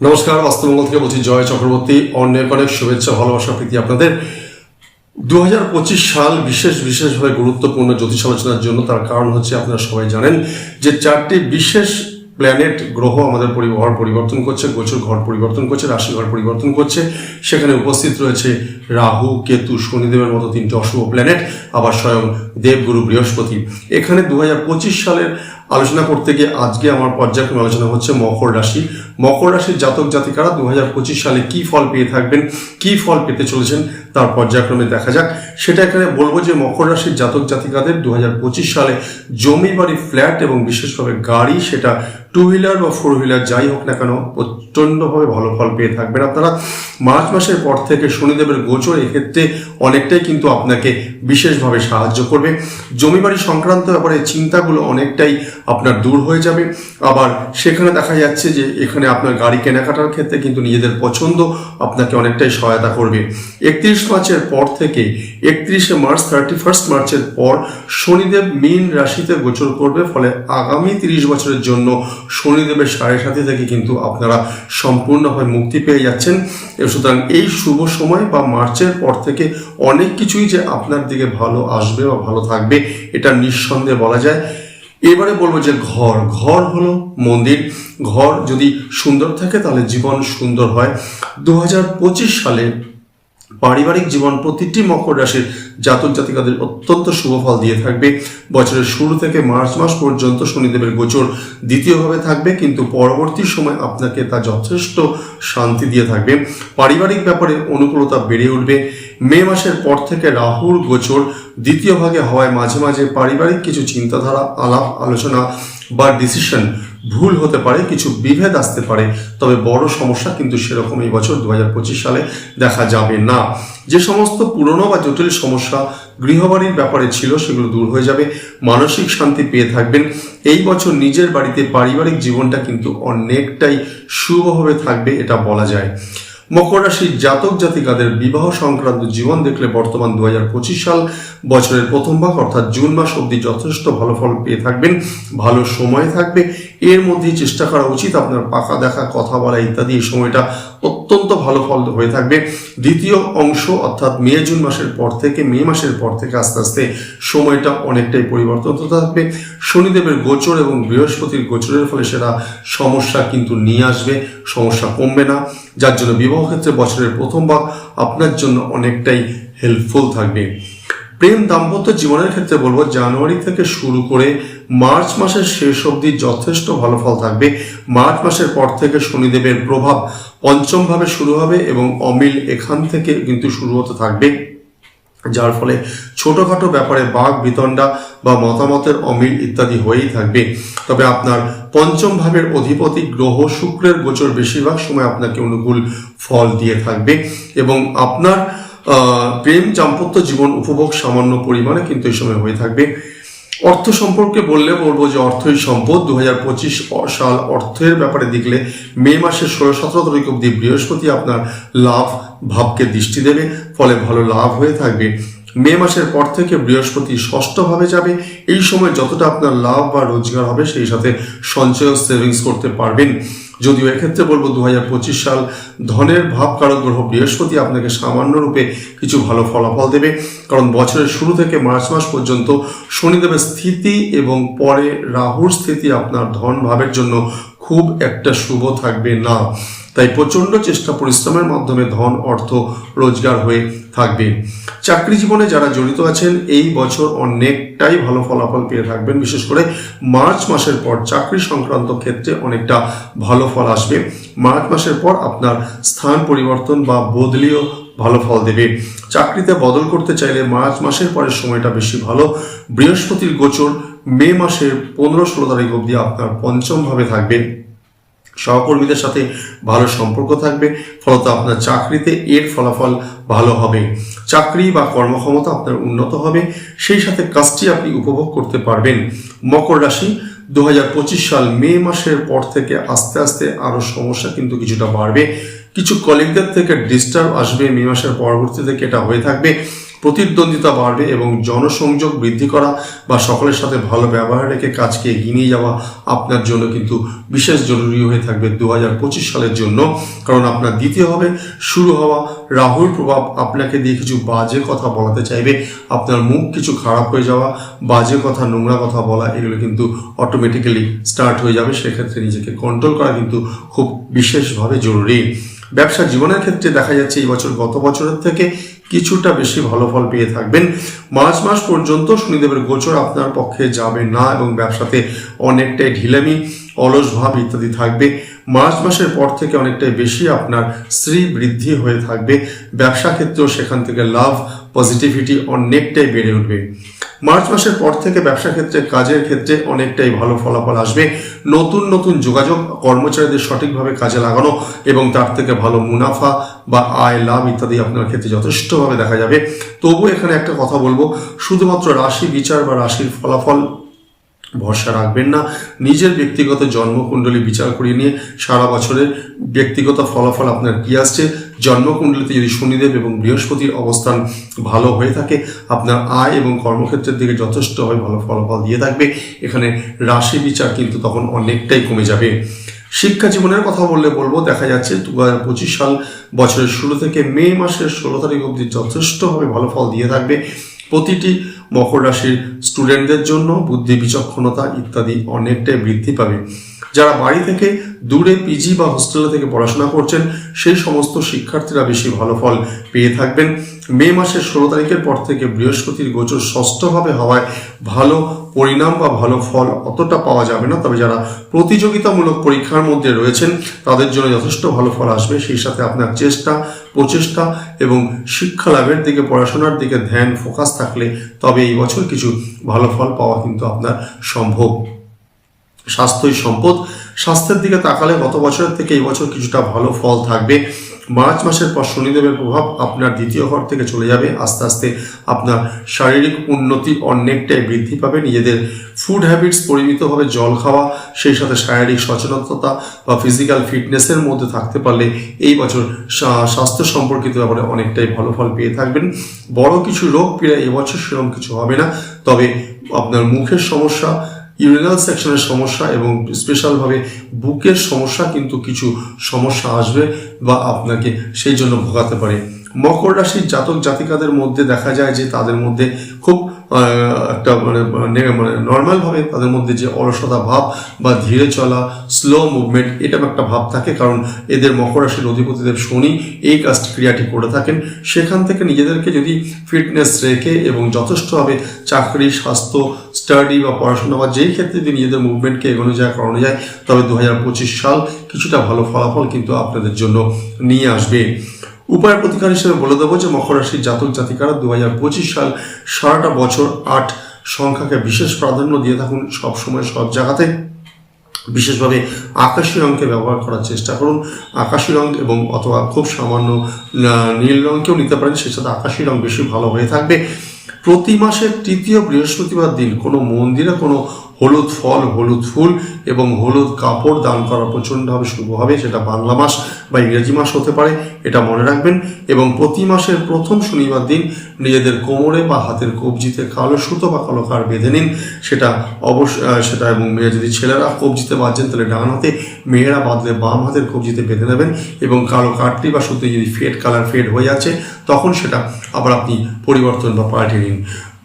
নমস্কার বাস্তবমঙ্গল থেকে বলছি জয় চক্রবর্তী। অনেক অনেক শুভেচ্ছা, ভালোবাসা, প্রীতি আপনাদের। দু পঁচিশ সাল বিশেষ, বিশেষভাবে গুরুত্বপূর্ণ জ্যোতিষ আলোচনার জন্য তার কারণ হচ্ছে আপনারা সবাই জানেন যে চারটি বিশেষ প্ল্যানেট গ্রহ আমাদের ঘর পরিবর্তন করছে, গোচর ঘর পরিবর্তন করছে রাশি ঘর পরিবর্তন করছে। সেখানে উপস্থিত রয়েছে রাহু, কেতু, শনিদেবের মতো তিনটি অশুভ প্ল্যানেট আবার স্বয়ং দেবগুরু বৃহস্পতি। এখানে দু হাজার পঁচিশ সালের আলোচনা করতে গিয়ে আজকে আমার পর্যায়ক্রমে আলোচনা হচ্ছে মকর রাশি। মকর রাশির জাতক জাতিকারা দু হাজার পঁচিশ সালে কি ফল পেয়ে থাকবেন, কি ফল পেতে চলেছেন, তার পর্যায়ক্রমে দেখা যাক। সেটা এখানে বলব যে মকর রাশির জাতক জাতিকাদের দু হাজার পঁচিশ সালে জমি বাড়ি, ফ্ল্যাট এবং বিশেষভাবে গাড়ি সেটা টু হুইলার বা ফোর হুইলার যাই হোক না কেন, প্রচণ্ডভাবে ভালো ফল পেয়ে থাকবেন। আপনারা মার্চ মাসের পর থেকে শনিদেবের গোচর, এক্ষেত্রে অনেকটাই কিন্তু আপনাকে বিশেষভাবে সাহায্য করবে। জমি বাড়ি সংক্রান্ত ব্যাপারে চিন্তাগুলো অনেকটাই আপনার দূর হয়ে যাবে। আবার সেখানে দেখা যাচ্ছে যে, এখানে আপনার গাড়ি কেনাকাটার ক্ষেত্রে কিন্তু নিজেদের পছন্দ আপনাকে অনেকটাই সহায়তা করবে। একত্রিশ মার্চের পর থেকে, একত্রিশে মার্চ থার্টি ফার্স্ট মার্চের পর শনিদেব মীন রাশিতে গোচর করবে। ফলে আগামী তিরিশ বছরের জন্য শনিদেবের সাড়ে সাথে থেকে কিন্তু আপনারা সম্পূর্ণভাবে মুক্তি পেয়ে যাচ্ছেন। সুতরাং এই শুভ সময় বা মার্চের পর থেকে অনেক কিছুই যে আপনার দিকে ভালো আসবে বা ভালো থাকবে, এটা নিঃসন্দেহে বলা যায়। এবারে বলব যে ঘর ঘর হলো মন্দির। ঘর যদি সুন্দর থাকে তাহলে জীবন সুন্দর হয়। দু হাজার পঁচিশ সালে পারিবারিক জীবন প্রতিটি মকর রাশির জাতক জাতিকাদের অত্যন্ত শুভ ফল দিয়ে থাকবে। বছরের শুরু থেকে মার্চ মাস পর্যন্ত শনিদেবের গোচর দ্বিতীয়ভাবে থাকবে, কিন্তু পরবর্তী সময় আপনাকে তা যথেষ্ট শান্তি দিয়ে থাকবে। পারিবারিক ব্যাপারে অনুকূলতা বেড়ে উঠবে। মে মাসের পর থেকে রাহুর গোচর দ্বিতীয় ভাগে হওয়ায় মাঝে মাঝে পারিবারিক কিছু চিন্তাধারা, আলাপ, আলোচনা বা ডিসিশন ভুল হতে পারে, কিছু বিভেদ আসতে পারে। তবে বড় সমস্যা কিন্তু সেরকম এই বছর দু হাজার পঁচিশ সালে দেখা যাবে না। যে সমস্ত পুরনো বা জটিল সমস্যা গৃহবাড়ির ব্যাপারে ছিল সেগুলো দূর হয়ে যাবে। মানসিক শান্তি পেয়ে থাকবেন। এই বছর নিজের বাড়িতে পারিবারিক জীবনটা কিন্তু অনেকটাই শুভভাবে থাকবে, এটা বলা যায়। মকর রাশির জাতক জাতিকাদের বিবাহ সংক্রান্ত জীবন দেখলে বর্তমান দু হাজার পঁচিশ সাল বছরের প্রথম ভাগ, অর্থাৎ জুন মাস অবধি যথেষ্ট ভালো ফল পেয়ে থাকবেন, ভালো সময় থাকবে। এর মধ্যেই চেষ্টা করা উচিত আপনার পাকা দেখা, কথা বলা ইত্যাদি এই সময়টা অত্যন্ত ভালো ফল হয়ে থাকবে। দ্বিতীয় অংশ, অর্থাৎ মে, জুন মাসের পর থেকে, মে মাসের পর থেকে আস্তে আস্তে সময়টা অনেকটাই পরিবর্তন হতে থাকবে। শনিদেবের গোচর এবং বৃহস্পতির গোচরের ফলে সেটা সমস্যা কিন্তু নিয়ে আসবে, সমস্যা কমবে না। যার জন্য বিবাহ ক্ষেত্রে বছরের প্রথম ভাগ আপনার জন্য অনেকটাই হেল্পফুল থাকবে। প্রেম দাম্পত্য জীবনের ক্ষেত্রে বলব, জানুয়ারি থেকে শুরু করে মার্চ মাসের শেষ অবধি যথেষ্ট ভালো ফল থাকবে। মার্চ মাসের পর থেকে শনিদেবের প্রভাব পঞ্চমভাবে শুরু হবে এবং অমিল এখান থেকে কিন্তু শুরু হতে থাকবে। যার ফলে ছোটখাটো ব্যাপারে বাঘ বিতণ্ডা বা মতামতের অমিল ইত্যাদি হয়েই থাকবে। তবে আপনার পঞ্চম ভাবের অধিপতি গ্রহ শুক্রের গোচর বেশিরভাগ সময় আপনাকে অনুকূল ফল দিয়ে থাকবে এবং আপনার প্রেম চাম্পত্য জীবন উপভোগ সামান্য পরিমাণে কিন্তু এই সময় হয়ে থাকবে। অর্থ সম্পর্কে বললে বলব যে অর্থই সম্পদ। দু সাল অর্থের ব্যাপারে দেখলে মে মাসের ষোলো সতেরো তারিখ অব্দি বৃহস্পতি আপনার লাভ ভাবকে দৃষ্টি দেবে, ফলে ভালো লাভ হয়ে থাকবে। মে মাসের পর থেকে বৃহস্পতি ষষ্ঠভাবে যাবে। এই সময় যতটা আপনার লাভ বা রোজগার হবে, সেই সাথে সঞ্চয় সেভিংস করতে পারবেন। যদিও এক্ষেত্রে বলব দু হাজার পঁচিশ সাল ধনের ভাব কারণ গ্রহ বৃহস্পতি আপনাকে সামান্য রূপে কিছু ভালো ফলাফল দেবে। কারণ বছরের শুরু থেকে মার্চ মাস পর্যন্ত শনিদেবের স্থিতি এবং পরে রাহুর স্থিতি আপনার ধন ভাবের জন্য খুব একটা শুভ থাকবে না। তাই প্রচণ্ড চেষ্টা পরিশ্রমের মাধ্যমে ধন, অর্থ রোজগার হয়ে থাকবে। চাকরি জীবনে যারা জড়িত আছেন, এই বছর অনেকটাই ভালো ফলাফল পেয়ে থাকবেন। বিশেষ করে মার্চ মাসের পর চাকরি সংক্রান্ত ক্ষেত্রে অনেকটা ভালো ফল আসবে। মার্চ মাসের পর আপনার স্থান পরিবর্তন বা বদলিও ভালো ফল দেবে। চাকরিতে বদল করতে চাইলে মার্চ মাসের পরের সময়টা বেশি ভালো। বৃহস্পতির গোচর মে মাসের পনেরো ষোলো তারিখ অবধি আপনার পঞ্চমভাবে থাকবে। সহকর্মীদের সাথে ভালো সম্পর্ক থাকবে, ফলত আপনার চাকরিতে এর ফলাফল ভালো হবে। চাকরি বা কর্মক্ষমতা আপনার উন্নত হবে, সেই সাথে কাজটি আপনি উপভোগ করতে পারবেন। মকর রাশি দু হাজার পঁচিশ সাল মে মাসের পর থেকে আস্তে আস্তে আরও সমস্যা কিন্তু কিছুটা বাড়বে। কিছু কলিগদের থেকে ডিস্টার্ব আসবে, মে মাসের পরবর্তী থেকে এটা হয়ে থাকবে। প্রতিদ্বন্দ্বিতা বাড়বে এবং জনসংযোগ বৃদ্ধি করা বা সকলের সাথে ভালো ব্যবহার রেখে কাজকে এগিয়ে নিয়ে যাওয়া আপনার জন্য কিন্তু বিশেষ জরুরি হয়ে থাকবে দু হাজার পঁচিশ সালের জন্য। কারণ আপনার দ্বিতীয় হবে, শুরু হওয়া রাহুর প্রভাব আপনাকে দিয়ে কিছু বাজে কথা বলাতে চাইবে। আপনার মুখ কিছু খারাপ হয়ে যাওয়া, বাজে কথা, নোংরা কথা বলা, এগুলো কিন্তু অটোমেটিক্যালি স্টার্ট হয়ে যাবে। সেক্ষেত্রে নিজেকে কন্ট্রোল করা কিন্তু খুব বিশেষভাবে জরুরি। ব্যবসা জীবনের ক্ষেত্রে দেখা যাচ্ছে এই বছর গত বছরের থেকে কিছুটা বেশি ভালো ফল পেয়ে থাকবেন। মার্চ মাস পর্যন্ত শনিদেবের গোচর আপনার পক্ষে যাবে না এবং ব্যবসাতে অনেকটাই ঢিলামি, অলস ভাব ইত্যাদি থাকবে। মার্চ মাসের পর থেকে অনেকটাই বেশি আপনার শ্রী বৃদ্ধি হয়ে থাকবে। ব্যবসা ক্ষেত্রেও সেখান থেকে লাভ পজিটিভিটি অনেকটাই বেড়ে উঠবে। মার্চ মাসের পর থেকে ব্যবসা ক্ষেত্রে, কাজের ক্ষেত্রে অনেকটাই ভালো ফলাফল আসবে। নতুন নতুন যোগাযোগ কর্মচারীদের সঠিকভাবে কাজে লাগানো এবং তার থেকে ভালো মুনাফা বা আয়, লাভ ইত্যাদি আপনার ক্ষেত্রে যথেষ্টভাবে দেখা যাবে। তবু এখানে একটা কথা বলব, শুধুমাত্র রাশি বিচার বা রাশির ফলাফল ভরসা রাখবেন না। নিজের ব্যক্তিগত জন্মকুণ্ডলী বিচার করিয়ে নিয়ে সারা বছরের ব্যক্তিগত ফলাফল আপনার কি আসছে? জন্মকুণ্ডলিতে যদি শনিদেব এবং বৃহস্পতির অবস্থান ভালো হয়ে থাকে, আপনার আয় এবং কর্মক্ষেত্রের দিকে যথেষ্টভাবে ভালো ফলাফল দিয়ে থাকবে। এখানে রাশি বিচার কিন্তু তখন অনেকটাই কমে যাবে। শিক্ষা জীবনের কথা বললে বলব, দেখা যাচ্ছে দু পঁচিশ সাল বছরের শুরু থেকে মে মাসের ষোলো তারিখ অবধি যথেষ্টভাবে ভালো ফল দিয়ে থাকবে। প্রতিটি মকর রাশির স্টুডেন্টদের জন্য বুদ্ধি বিচক্ষণতা ইত্যাদি অনেকটাই বৃদ্ধি পাবে। যারা বাড়ি থেকে দূরে পিজি বা হোস্টেলে থেকে পড়াশোনা করছেন, সেই সমস্ত শিক্ষার্থীরা বেশি ভালো ফল পেয়ে থাকবেন। মে মাসের ষোলো তারিখের পর থেকে বৃহস্পতির গোচর ষষ্ঠভাবে হওয়ায় ভালো পরিণাম বা ভালো ফল অতটা পাওয়া যাবে না। তবে যারা প্রতিযোগিতামূলক পরীক্ষার মধ্যে রয়েছেন, তাদের জন্য যথেষ্ট ভালো ফল আসবে। সেই সাথে আপনার চেষ্টা, প্রচেষ্টা এবং শিক্ষা লাভের দিকে, পড়াশোনার দিকে ধ্যান, ফোকাস থাকলে তবে এই বছর কিছু ভালো ফল পাওয়া কিন্তু আপনার সম্ভব। স্বাস্থ্যই সম্পদ। স্বাস্থ্যের দিকে তাকালে গত বছরের থেকে এই বছর কিছুটা ভালো ফল থাকবে। মার্চ মাসের পর শনিদেবের প্রভাব আপনার দ্বিতীয় ঘর থেকে চলে যাবে। আস্তে আস্তে আপনার শারীরিক উন্নতি অনেকটাই বৃদ্ধি পাবে। নিজেদের ফুড হ্যাবিটস পরিমিতভাবে জল খাওয়া, সেই সাথে শারীরিক সচেতনতা বা ফিজিক্যাল ফিটনেসের মধ্যে থাকতে পারলে এই বছর স্বাস্থ্য সম্পর্কিত ব্যাপারে অনেকটাই ভালো ফল পেয়ে থাকবেন। বড় কিছু রোগ পীড়া এবছর সেরকম কিছু হবে না। তবে আপনার মুখের সমস্যা ইউরিনাল সেকশনের সমস্যা এবং স্পেশালভাবে বুকের সমস্যা কিন্তু কিছু সমস্যা আসবে বা আপনাকে সেই জন্য ভোগাতে পারে। মকর রাশির জাতক জাতিকাদের মধ্যে দেখা যায় যে তাদের মধ্যে খুব একটা মানে মানে নর্মালভাবে তাদের মধ্যে যে অলসতা ভাব বা ধীরে চলা স্লো মুভমেন্ট এটা একটা ভাব থাকে। কারণ এদের মকর রাশির অধিপতিদেব শনি এই কাজটি ক্রিয়াটি করে থাকেন। সেখান থেকে নিজেদেরকে যদি ফিটনেস রেখে এবং যথেষ্টভাবে চাকরি, স্বাস্থ্য স্টাডি বা পড়াশোনা বা যেই ক্ষেত্রে যদি নিজেদের মুভমেন্টকে এগোনো যায়, করানো যায়, তবে দু হাজার পঁচিশ সাল কিছুটা ভালো ফলাফল কিন্তু আপনাদের জন্য নিয়ে আসবে। উপায় প্রতিকার হিসেবে বলে দেবো যে মকর রাশির জাতক জাতিকারা দু হাজার পঁচিশ সাল সারাটা বছর আট সংখ্যাকে বিশেষ প্রাধান্য দিয়ে থাকুন, সব সময় সব জায়গাতে। বিশেষভাবে আকাশি রঙকে ব্যবহার করার চেষ্টা করুন। আকাশি রঙ এবং অথবা খুব সামান্য নীল রঙকেও নিতে পারেন, সেই সাথে আকাশি রং বেশি ভালো হয়ে থাকবে। প্রতি মাসের তৃতীয় বৃহস্পতিবার দিন কোনো মন্দিরে কোনো হলুদ ফল, হলুদ ফুল এবং হলুদ কাপড় দান করা প্রচণ্ডভাবে শুভ হবে, সেটা বাংলা মাস বা ইংরেজি মাস হতে পারে, এটা মনে রাখবেন। এবং প্রতি মাসের প্রথম শনিবার দিন নিজেদের কোমরে বা হাতের কবজিতে কালো সুতো বা কালো কার বেঁধে নিন। সেটা অবশ্য সেটা এবং মেয়ে যদি ছেলেরা কবজিতে বাঁধছেন তাহলে ডান হাতে মেয়েরা বাঁধলে বাম হাতের কবজিতে বেঁধে নেবেন এবং কালো কাঠটি বা সুতো যদি ফেড কালার ফেড হয়ে যাচ্ছে তখন সেটা আবার আপনি পরিবর্তন বা পাল্টে নিন।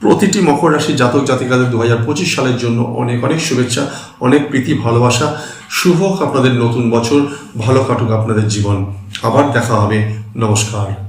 প্রতিটি মকর রাশি জাতক জাতিকাদের দু হাজার পঁচিশ সালের জন্য অনেক অনেক শুভেচ্ছা, অনেক প্রীতি, ভালোবাসা। শুভ আপনাদের নতুন বছর, ভালো কাটুক আপনাদের জীবন। আবার দেখা হবে। নমস্কার।